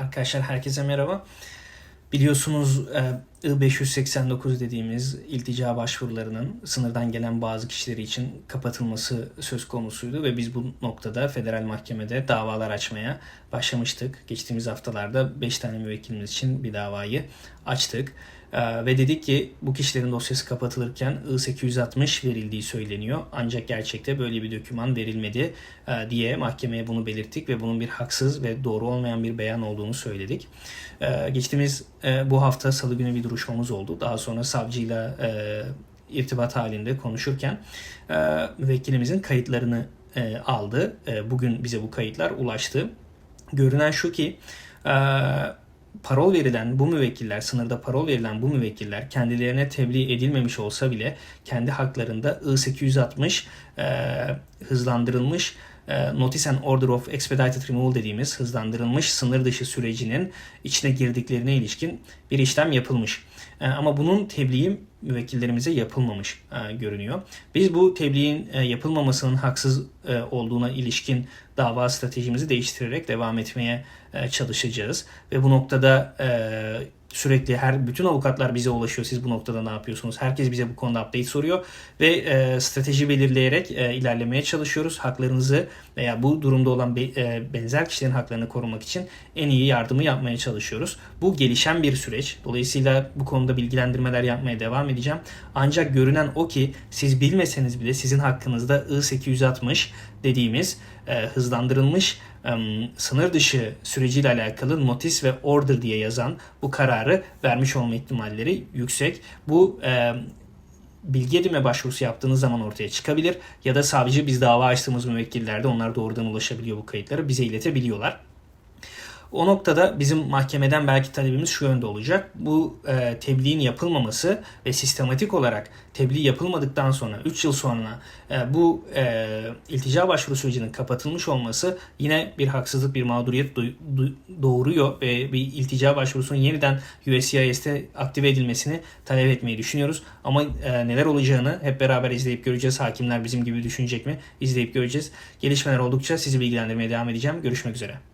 Arkadaşlar herkese merhaba. Biliyorsunuz e, I-589 dediğimiz iltica başvurularının sınırdan gelen bazı kişileri için kapatılması söz konusuydu ve biz bu noktada federal mahkemede davalar açmaya başlamıştık. Geçtiğimiz haftalarda 5 tane müvekkilimiz için bir davayı açtık. E, ve dedik ki bu kişilerin dosyası kapatılırken I-860 verildiği söyleniyor. Ancak gerçekte böyle bir doküman verilmedi e, diye mahkemeye bunu belirttik ve bunun bir haksız ve doğru olmayan bir beyan olduğunu söyledik. E, geçtiğimiz e, bu hafta salı günü bir duruşmamız oldu. Daha sonra savcıyla e, irtibat halinde konuşurken e, müvekkilimizin kayıtlarını aldı. Bugün bize bu kayıtlar ulaştı. Görünen şu ki parol verilen bu müvekkiller, sınırda parol verilen bu müvekkiller kendilerine tebliğ edilmemiş olsa bile kendi haklarında I-860 e, hızlandırılmış Notice and Order of Expedited Removal dediğimiz hızlandırılmış sınır dışı sürecinin içine girdiklerine ilişkin bir işlem yapılmış. E, ama bunun tebliği müvekkillerimize yapılmamış e, görünüyor. Biz bu tebliğin e, yapılmamasının haksız e, olduğuna ilişkin dava stratejimizi değiştirerek devam etmeye e, çalışacağız. Ve bu noktada e, sürekli her bütün avukatlar bize ulaşıyor. Siz bu noktada ne yapıyorsunuz? Herkes bize bu konuda update soruyor ve e, strateji belirleyerek e, ilerlemeye çalışıyoruz. Haklarınızı veya bu durumda olan be, e, benzer kişilerin haklarını korumak için en iyi yardımı yapmaya çalışıyoruz. Bu gelişen bir süreç. Dolayısıyla bu konuda bilgilendirmeler yapmaya devam edeceğim. Ancak görünen o ki siz bilmeseniz bile sizin hakkınızda I-860 dediğimiz e, hızlandırılmış sınır dışı süreciyle alakalı notis ve order diye yazan bu kararı vermiş olma ihtimalleri yüksek. Bu bilgi edinme başvurusu yaptığınız zaman ortaya çıkabilir ya da savcı biz dava açtığımız müvekkillerde onlar doğrudan ulaşabiliyor bu kayıtları bize iletebiliyorlar. O noktada bizim mahkemeden belki talebimiz şu yönde olacak. Bu e, tebliğin yapılmaması ve sistematik olarak tebliğ yapılmadıktan sonra 3 yıl sonra e, bu e, iltica başvuru sürecinin kapatılmış olması yine bir haksızlık, bir mağduriyet du- du- doğuruyor ve bir iltica başvurusunun yeniden USCIS'te aktive edilmesini talep etmeyi düşünüyoruz. Ama e, neler olacağını hep beraber izleyip göreceğiz. Hakimler bizim gibi düşünecek mi? İzleyip göreceğiz. Gelişmeler oldukça sizi bilgilendirmeye devam edeceğim. Görüşmek üzere.